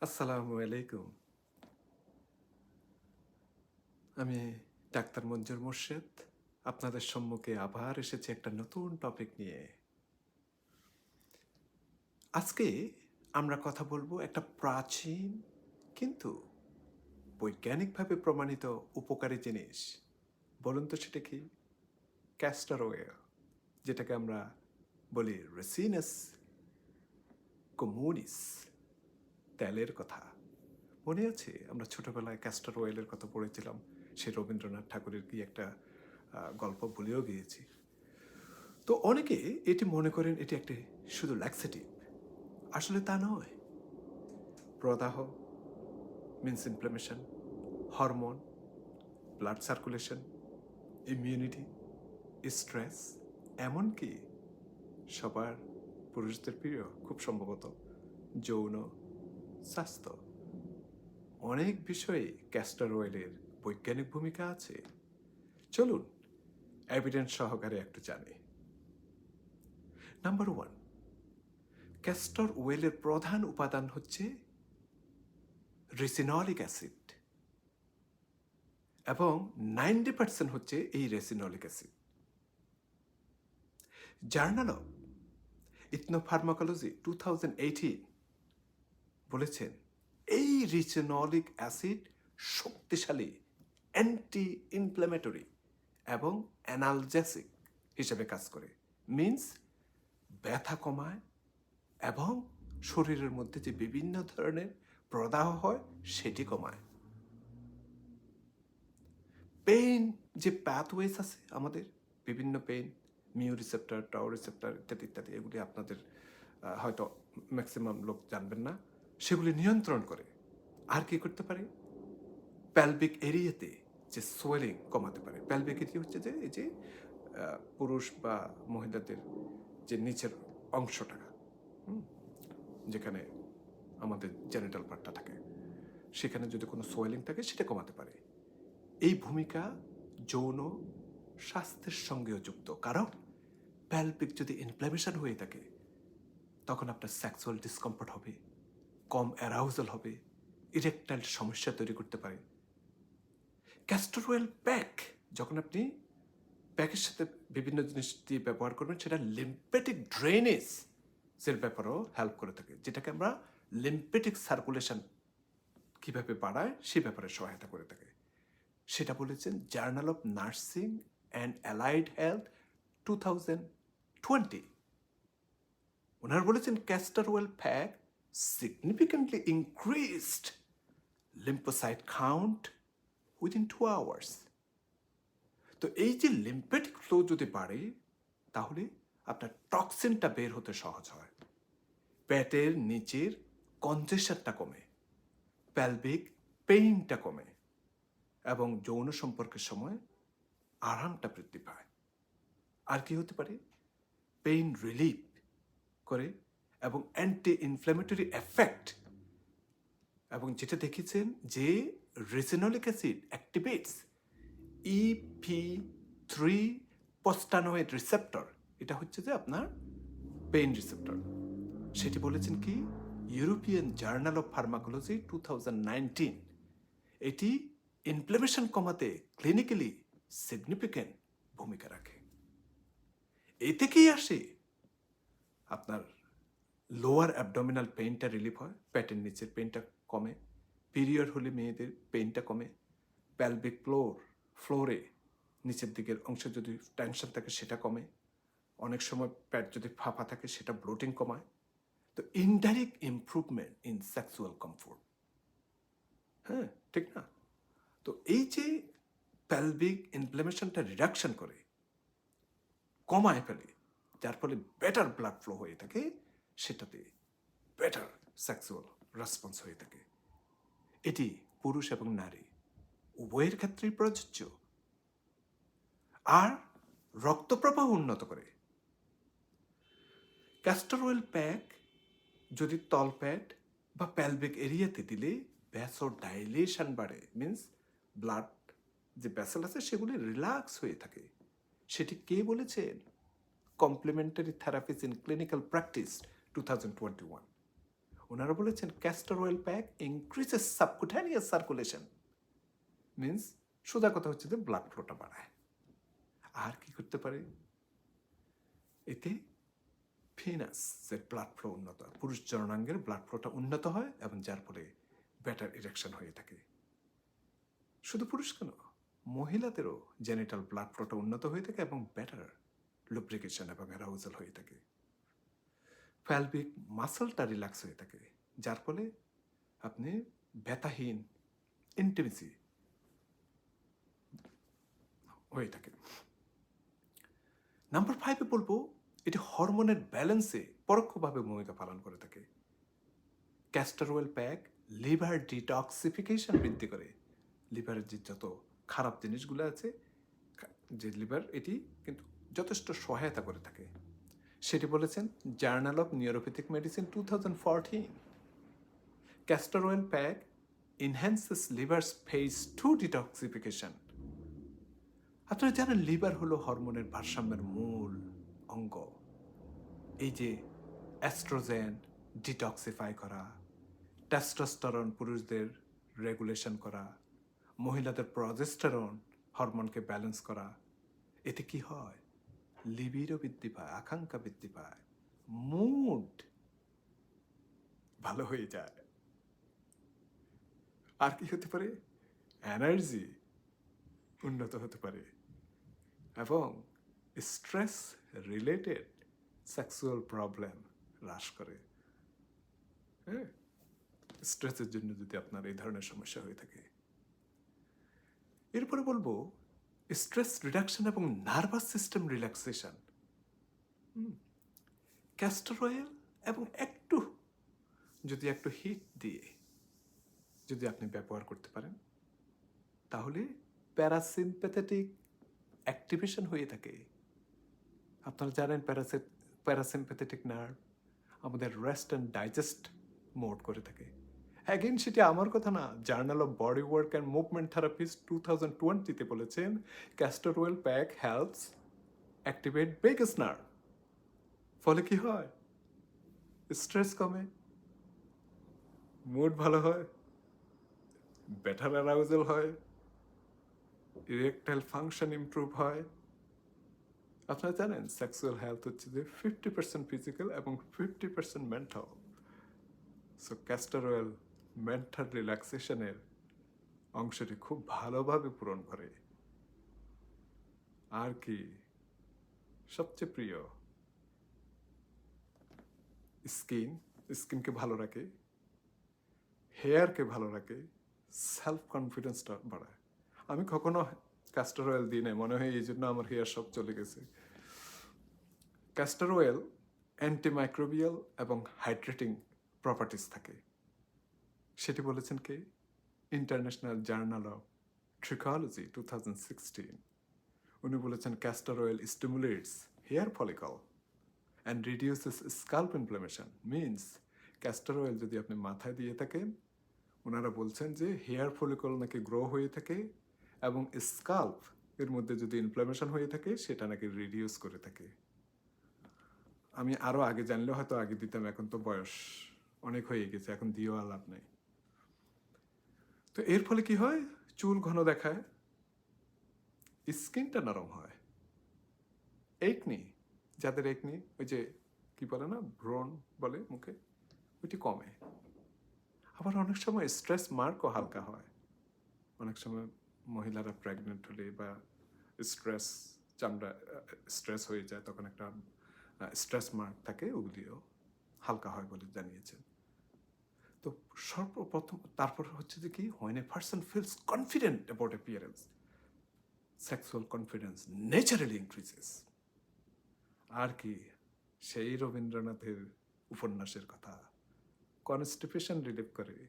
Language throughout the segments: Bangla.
আসসালামু আলাইকুম। আমি ডাক্তার মঞ্জুর মোর্শেদ। আপনাদের সম্মুখে আবার এসেছি একটা নতুন টপিক নিয়ে। আজকে আমরা কথা বলব একটা প্রাচীন কিন্তু বৈজ্ঞানিকভাবে প্রমাণিত উপকারী জিনিস। বলুন তো সেটা কি? ক্যাস্টার অয়েল যেটাকে আমরা বলি রেসিনাস কমুনিস তেলের কথা। মনে আছে? আমরা ছোটবেলায় ক্যাস্টার অয়েলের কথা পড়েছিলাম। সে রবীন্দ্রনাথ ঠাকুরের কি একটা গল্প বলেও গিয়েছি। তো অনেকে এটি মনে করেন এটি একটি শুধু ল্যাক্সেটিভ আসলে তা নয়। প্রদাহ means inflammation hormone blood circulation immunity stress এমনকি সবার পুরুষদের প্রিয়, খুব সম্ভবত যৌন স্বাস্থ্য। অনেক বিষয়ে ক্যাস্টার অয়েলের বৈজ্ঞানিক ভূমিকা আছে। চলুন এভিডেন্স সহকারে একটু জানি। নাম্বার ওয়ান ক্যাস্টর অয়েলের প্রধান উপাদান হচ্ছে রেসিনলিক অ্যাসিড এবং নাইনটি পার্সেন্ট হচ্ছে এই ricinoleic acid journal of ethnopharmacology two thousand eighteen বলেছেন, এই রিচেনলিক অ্যাসিড শক্তিশালী অ্যান্টি ইনফ্ল্যামেটরি এবং অ্যানালজেসিক হিসেবে কাজ করে। মিন্স ব্যথা কমায় এবং শরীরের মধ্যে যে বিভিন্ন ধরনের প্রদাহ হয়, সেটি কমায়। পেইন যে প্যাথওয়েস আছে আমাদের, বিভিন্ন pain mu receptor tau receptor ইত্যাদি ইত্যাদি, এগুলি আপনাদের হয়তো ম্যাক্সিমাম লোক জানবেন না। সেগুলি নিয়ন্ত্রণ করে। আর কি করতে পারে? প্যালভিক এরিয়াতে যে সোয়েলিং কমাতে পারে। প্যালভিক এরিয়া হচ্ছে যে, এই যে পুরুষ বা মহিলাদের যে নিচের অংশটা যেখানে আমাদের জেনিটাল পার্টটা থাকে। সেখানে যদি কোনো সোয়েলিং থাকে, সেটা কমাতে পারে। এই ভূমিকা যৌন স্বাস্থ্যের সঙ্গেও যুক্ত। কারণ প্যালপিক যদি ইনফ্ল্যামেশন হয়ে থাকে, তখন আপনার সেক্সুয়াল ডিসকমফর্ট হবে। কম অ্যারাউজাল হবে ইরেকটাইল সমস্যা তৈরি করতে পারে। ক্যাস্টর অয়েল প্যাক যখন আপনি প্যাকের সাথে বিভিন্ন জিনিস দিয়ে ব্যবহার করবেন, সেটা লিম্পেটিক ড্রেনেজ এর ব্যাপারেও হেল্প করে থাকে, যেটাকে আমরা লিম্পেটিক সার্কুলেশন কীভাবে বাড়ায়, সে ব্যাপারে সহায়তা করে থাকে। সেটা বলেছেন journal of nursing and allied health two thousand twenty ওনারা বলেছেন castor oil pack significantly increased lymphocyte count within two hours তো এই যে লিম্পেটিক ফ্লো যদি বাড়ে, তাহলে আপনার টক্সিনটা বের হতে সহজ হয়। পেটের নিচের কনজেশনটা কমে প্যালভিক পেইনটা কমে এবং যৌন সম্পর্কের সময় আরামটা বৃদ্ধি পায়। আর কি হতে পারে? পেইন রিলিফ করে এবং অ্যান্টি ইনফ্ল্যামেটরি এফেক্ট এবং যেটা দেখেছেন যে ricinoleic acid activates EP three prostanoid receptor এটা হচ্ছে যে আপনার পেইন রিসেপ্টর সেটি বলেছেন কি? European journal of pharmacology two এটি ইনফ্লেমেশন কমাতে ক্লিনিক্যালি সিগনিফিক্যান্ট ভূমিকা রাখে। এ থেকেই আসে আপনার লোয়ার অ্যাবডোমিনাল পেইনটা রিলিফ হয় প্যাটের নিচের পেইনটা কমে পিরিয়ড হলে মেয়েদের পেইনটা কমে প্যালভিক ফ্লোর ফ্লোরে নিচের দিকের অংশে যদি টেনশন থাকে সেটা কমে, অনেক সময় প্যাট যদি ফাঁপা থাকে সেটা ব্লোটিং কমায়। তো indirect improvement in sexual comfort হ্যাঁ ঠিক না? তো এই যে প্যালভিক ইনফ্লামেশনটা রিডাকশন করে, কমায় ফেলে, যার ফলে বেটার ব্লাড ফ্লো হয়ে থাকে সেটাতে বেটার সেক্সুয়াল রেসপন্স হয়ে থাকে। এটি পুরুষ এবং নারী, উভয়ের ক্ষেত্রেই প্রযোজ্য। আর রক্ত প্রবাহ উন্নত করে। ক্যাস্টর অয়েল প্যাক যদি তলপ্যাট বা প্যালবেক এরিয়াতে দিলে ভ্যাসো ডাইলেশন বাড়ে মিন্স ব্লাড যে ভ্যাসেল আছে সেগুলি রিল্যাক্স হয়ে থাকে। সেটি কে বলেছেন? Complementary therapies in clinical practice two thousand twenty one ওনারা বলেছেন castor oil pack increases subcutaneous circulation means সোজা কথা হচ্ছে যে ব্লাড ফ্লোটা বাড়ায়। আর কি করতে পারে? এতে ফিনাসের ব্লাড ফ্লো উন্নত হয় পুরুষ জননাঙ্গের ব্লাড ফ্লোটা উন্নত হয় এবং যার ফলে ব্যাটার ইরেকশন হয়ে থাকে। শুধু পুরুষ কেন, মহিলাদেরও জেনিটাল ব্লাড ফ্লোটা উন্নত হয়ে থাকে এবং ব্যাটার লুব্রিকেশন এবং অ্যারাউজাল হয়ে থাকে। ফ্যালবিক মাসলটা রিল্যাক্স হয়ে থাকে, যার ফলে আপনি ব্যথাহীন ইন্টিমেসি হয়ে থাকে। নাম্বার ফাইভে বলব, এটি হরমোনের ব্যালেন্সে পরোক্ষভাবে ভূমিকা পালন করে থাকে। Castor oil pack liver detoxification বৃদ্ধি করে। লিভারের যে যত খারাপ জিনিসগুলো আছে যে লিভার এটি কিন্তু যথেষ্ট সহায়তা করে থাকে। সেটি বলেছেন journal of neuropathic medicine two thousand fourteen. Castor oil pack enhances liver's phase two detoxification আপনারা জানেন লিভার হলো হরমোনের ভারসাম্যের মূল অঙ্গ। এই যে অ্যাস্ট্রোজেন ডিটক্সিফাই করা টেস্টোস্টেরন পুরুষদের রেগুলেশন করা, মহিলাদের প্রজেস্টেরন হরমোনকে ব্যালেন্স করা, এতে কি হয়? লিবিরও বৃদ্ধি পায়, আকাঙ্ক্ষা বৃদ্ধি পায় মুড ভালো হয়ে যায়। আর কি হতে পারে? এনার্জি উন্নত হতে পারে। এবং স্ট্রেস রিলেটেড সেক্সুয়াল প্রবলেম হ্রাস করে। হ্যাঁ? স্ট্রেসের জন্য যদি আপনার এই ধরনের সমস্যা হয়ে থাকে। এরপরে বলব স্ট্রেস রিডাকশন এবং nervous system relaxation castor oil এবং একটু, যদি একটু হিট দিয়ে, যদি আপনি ব্যবহার করতে পারেন, তাহলে প্যারাসিম্প্যাথেটিক অ্যাক্টিভেশন হয়ে থাকে। আপনারা জানেন প্যারাসি প্যারাসিম্প্যাথেটিক নার্ভ আমাদের রেস্ট অ্যান্ড ডাইজেস্ট মোড করে থাকে। অ্যাগেন সেটি আমার কথা না। Journal of body work and movement therapist two thousand টোয়েন্টিতে বলেছেন castor oil pack helps activate vagus nerve ফলে কি হয়? স্ট্রেস কমে। মুড ভালো হয়। বেটার অ্যারাউজাল হয়। ইরেকটাইল ফাংশন ইমপ্রুভ হয়। আপনারা জানেন সেক্সুয়াল হেলথ হচ্ছে যে ফিফটি পার্সেন্ট ফিজিক্যাল এবং fifty percent mental so castor oil mental রিল্যাক্সেশনের অংশটি খুব ভালোভাবে পূরণ করে। আর কি? সবচেয়ে প্রিয়, স্কিন, স্কিনকে ভালো রাখে, হেয়ারকে ভালো রাখে সেলফ কনফিডেন্সটা বাড়ায়। আমি কখনো ক্যাস্টার অয়েল দিই নাই, মনে হয় এই জন্য আমার হেয়ার সব চলে গেছে। ক্যাস্টার অয়েল অ্যান্টিমাইক্রোবিয়াল এবং হাইড্রেটিং প্রপার্টিস থাকে। সেটি বলেছেন কে? International journal of trichology, two thousand sixteen. উনি বলেছেন castor oil stimulates hair follicle and reduces scalp inflammation means castor oil যদি আপনি মাথায় দিয়ে থাকেন ওনারা বলছেন যে হেয়ার ফলিকল নাকি গ্রো হয়ে থাকে এবং স্কাল্প এর মধ্যে যদি ইনফ্লামেশন হয়ে থাকে, সেটা নাকি রিডিউস করে থাকে। আমি আরও আগে জানলেও হয়তো আগে দিতাম, এখন তো বয়স অনেক হয়ে গেছে, এখন দিয়েও আর লাভ নেই। তো এর ফলে কি হয়? চুল ঘন দেখায়, স্কিনটা নরম হয়। একনি, যাদের একনি, ওই যে কি বলে না, ব্রণ বলে মুখে, ওইটি কমে। আবার অনেক সময় স্ট্রেস মার্কও হালকা হয়। অনেক সময় মহিলারা প্রেগনেন্ট হলে বা স্ট্রেস, চামড়া, স্ট্রেস হয়ে যায়, তখন একটা স্ট্রেস মার্ক থাকে, ওগুলিও হালকা হয় বলে জানিয়েছেন। তো সর্বপ্রথম তারপর হচ্ছে যে কি? When a person feels confident about appearance sexual confidence naturally increases আর কি? সেই রবীন্দ্রনাথের উপন্যাসের কথা। কনস্টিপেশন রিলিভ করে।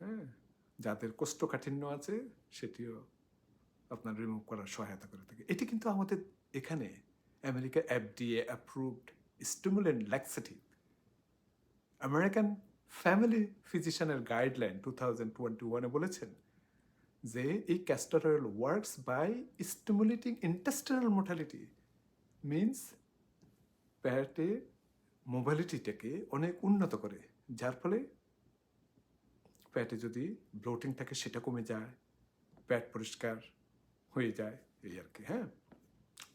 হ্যাঁ? যাদের কোষ্ঠকাঠিন্য আছে, সেটিও আপনার রিমুভ করার সহায়তা করে থাকে। এটি কিন্তু আমাদের এখানে America FDA approved stimulant laxative American family ফিজিশিয়ানের guideline two thousand twenty ওয়ানে বলেছেন যে, এই castor oil works by stimulating intestinal motility means পেটে মোবাইলিটিটাকে অনেক উন্নত করে, যার ফলে প্যাটে যদি ব্লোটিং থাকে সেটা কমে যায় প্যাট পরিষ্কার হয়ে যায়, এই আর কি হ্যাঁ?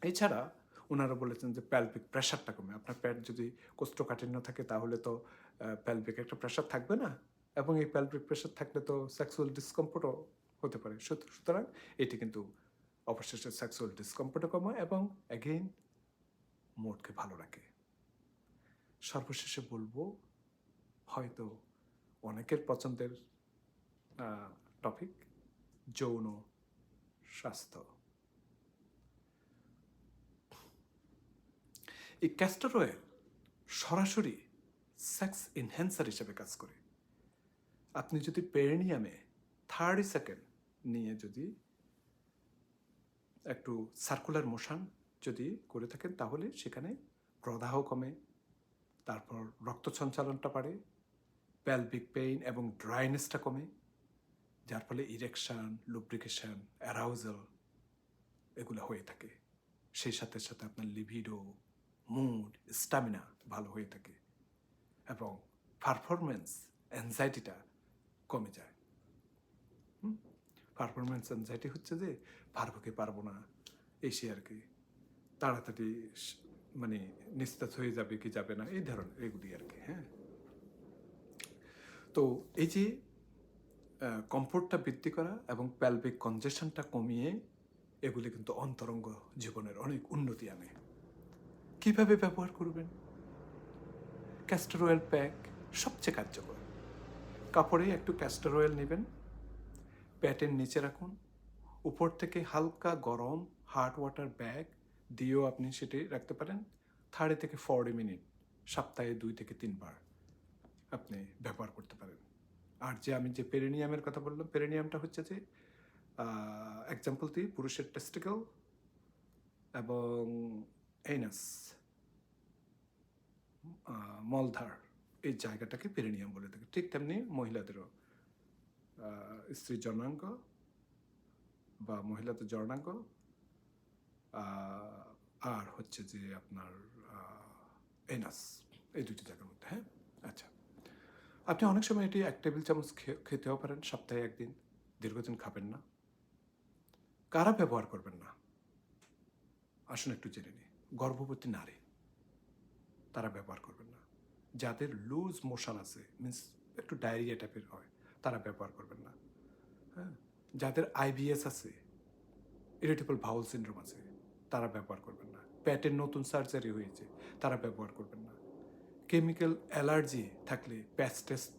এছাড়া ওনারা বলেছেন যে প্যালভিক প্রেশারটা কমে। আপনার প্যাট যদি কোষ্ঠকাঠিন্য থাকে তাহলে তো প্যালভিক একটা প্রেশার থাকবে না এবং এই প্যালভিক প্রেশার থাকলে তো সেক্সুয়াল ডিসকমফোর্টও হতে পারে। সুত- সুতরাং এটি কিন্তু অবশেষে সেক্সুয়াল ডিসকমফোর্টও কমায় এবং অ্যাগেইন মোডকে ভালো রাখে। সর্বশেষে বলব, হয়তো অনেকের পছন্দের টপিক যৌন স্বাস্থ্য। এই ক্যাস্টর অয়েল সরাসরি সেক্স এনহ্যান্সার হিসেবে কাজ করে। আপনি যদি পেরেনিয়ামে থার্টি সেকেন্ড নিয়ে যদি একটু সার্কুলার মোশন যদি করে থাকেন, তাহলে সেখানে প্রদাহ কমে, তারপর রক্ত সঞ্চালনটা বাড়ে প্যালভিক পেইন এবং ড্রাইনেসটা কমে, যার ফলে ইরেকশন লুব্রিকেশন অ্যারাউজাল এগুলো হয়ে থাকে। সেই সাথে সাথে আপনার লিভিডো মুড স্টামিনা ভালো হয়ে থাকে। এবং পারফরমেন্স অ্যাংজাইটিটা কমে যায়। পারফরমেন্স অ্যাংজাইটি হচ্ছে যে, পারব কি পারব না এসে আর কি। তাড়াতাড়ি মানে নিস্তাত হয়ে যাবে কি যাবে না, এই ধরনের, এগুলি আর কি হ্যাঁ। তো এই যে কমফোর্টটা বৃদ্ধি করা এবং প্যালভিক কনজেশনটা কমিয়ে, এগুলি কিন্তু অন্তরঙ্গ জীবনের অনেক উন্নতি আনে। কীভাবে ব্যবহার করবেন? ক্যাস্টর অয়েল প্যাক সবচেয়ে কার্যকর। কাপড়ে একটু ক্যাস্টর অয়েল নেবেন, প্যাটের নিচে রাখুন, উপর থেকে হালকা গরম হার্ড ওয়াটার ব্যাগ দিয়েও আপনি সেটি রাখতে পারেন থার্টি থেকে ফর্টি মিনিট, সপ্তাহে দুই থেকে তিনবার আপনি ব্যবহার করতে পারেন। আর যে আমি যে পেরেনিয়ামের কথা বললাম, পেরেনিয়ামটা হচ্ছে যে এক্সাম্পল দিই পুরুষের টেস্টিকল এবং এইনাস মলধার এই জায়গাটাকে পেরেনিয়াম বলে থাকে। ঠিক তেমনি মহিলাদেরও আহ, স্ত্রীর জর্ণাঙ্গ বা মহিলাদের জর্ণাঙ্গ আর হচ্ছে যে আপনার এনাস এই দুটি জায়গার মধ্যে হ্যাঁ? আচ্ছা। আপনি অনেক সময় এটি এক টেবিল চামচ খেতেও পারেন সপ্তাহে একদিন দীর্ঘদিন খাবেন না। কারা ব্যবহার করবেন না? আসুন একটু জেনে নিই। গর্ভবতী নারী। তারা ব্যবহার করবেন না। যাদের লুজ মোশন আছে মিন্স একটু ডায়রিয়া টাইপের হয়, তারা ব্যবহার করবেন না। হ্যাঁ? যাদের আইবিএস আছে ইরিটেবল ভাউল সিন্ড্রোম আছে, তারা ব্যবহার করবেন না। প্যাটের নতুন সার্জারি হয়েছে, তারা ব্যবহার করবেন না। কেমিক্যাল অ্যালার্জি থাকলে প্যাচ টেস্ট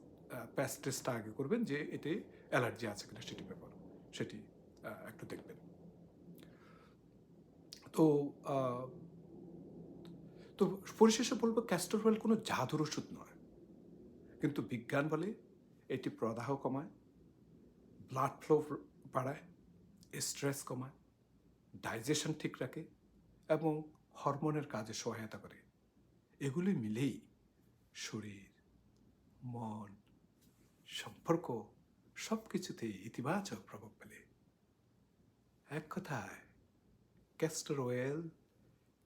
প্যাচ টেস্টটা আগে করবেন যে এতে অ্যালার্জি আছে কিনা সেটি ব্যবহার, সেটি একটু দেখবেন। তো তো পরিশেষে বলব ক্যাস্টর অয়েল কোনো জাদুর ওষুধ নয়। কিন্তু বিজ্ঞান বলে এটি প্রদাহ কমায় ব্লাড ফ্লো বাড়ায় স্ট্রেস কমায় ডাইজেশন ঠিক রাখে এবং হরমোনের কাজে সহায়তা করে। এগুলি মিলেই শরীর, মন, সম্পর্ক সব কিছুতেই ইতিবাচক প্রভাব ফেলে। এক কথায় castor oil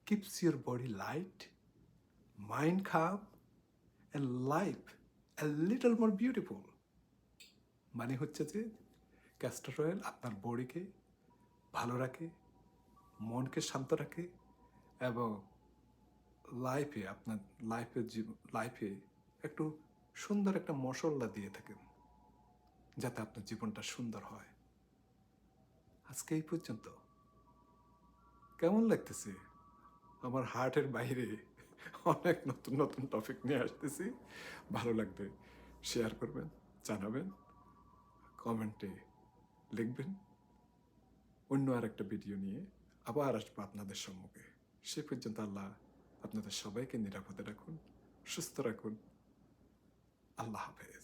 keeps your body light mind calm, and life a little more beautiful মানে হচ্ছে যে ক্যাস্টর অয়েল আপনার বডিকে ভালো রাখে, মনকে শান্ত রাখে, এবং লাইফে আপনার লাইফের লাইফে একটু সুন্দর একটা মশলা দিয়ে থাকেন, যাতে আপনার জীবনটা সুন্দর হয়। আজকে এই পর্যন্ত। কেমন লাগতেছে? আমার হার্টের বাইরে অনেক নতুন নতুন টপিক নিয়ে আসতেছি। ভালো লাগবে শেয়ার করবেন, জানাবেন কমেন্টে লিখবেন। অন্য আর একটা ভিডিও নিয়ে আবার আসব আপনাদের সম্মুখে। সে পর্যন্ত আল্লাহ আপনাদের সবাইকে নিরাপদে রাখুন, সুস্থ রাখুন। আল্লাহ হাফেজ।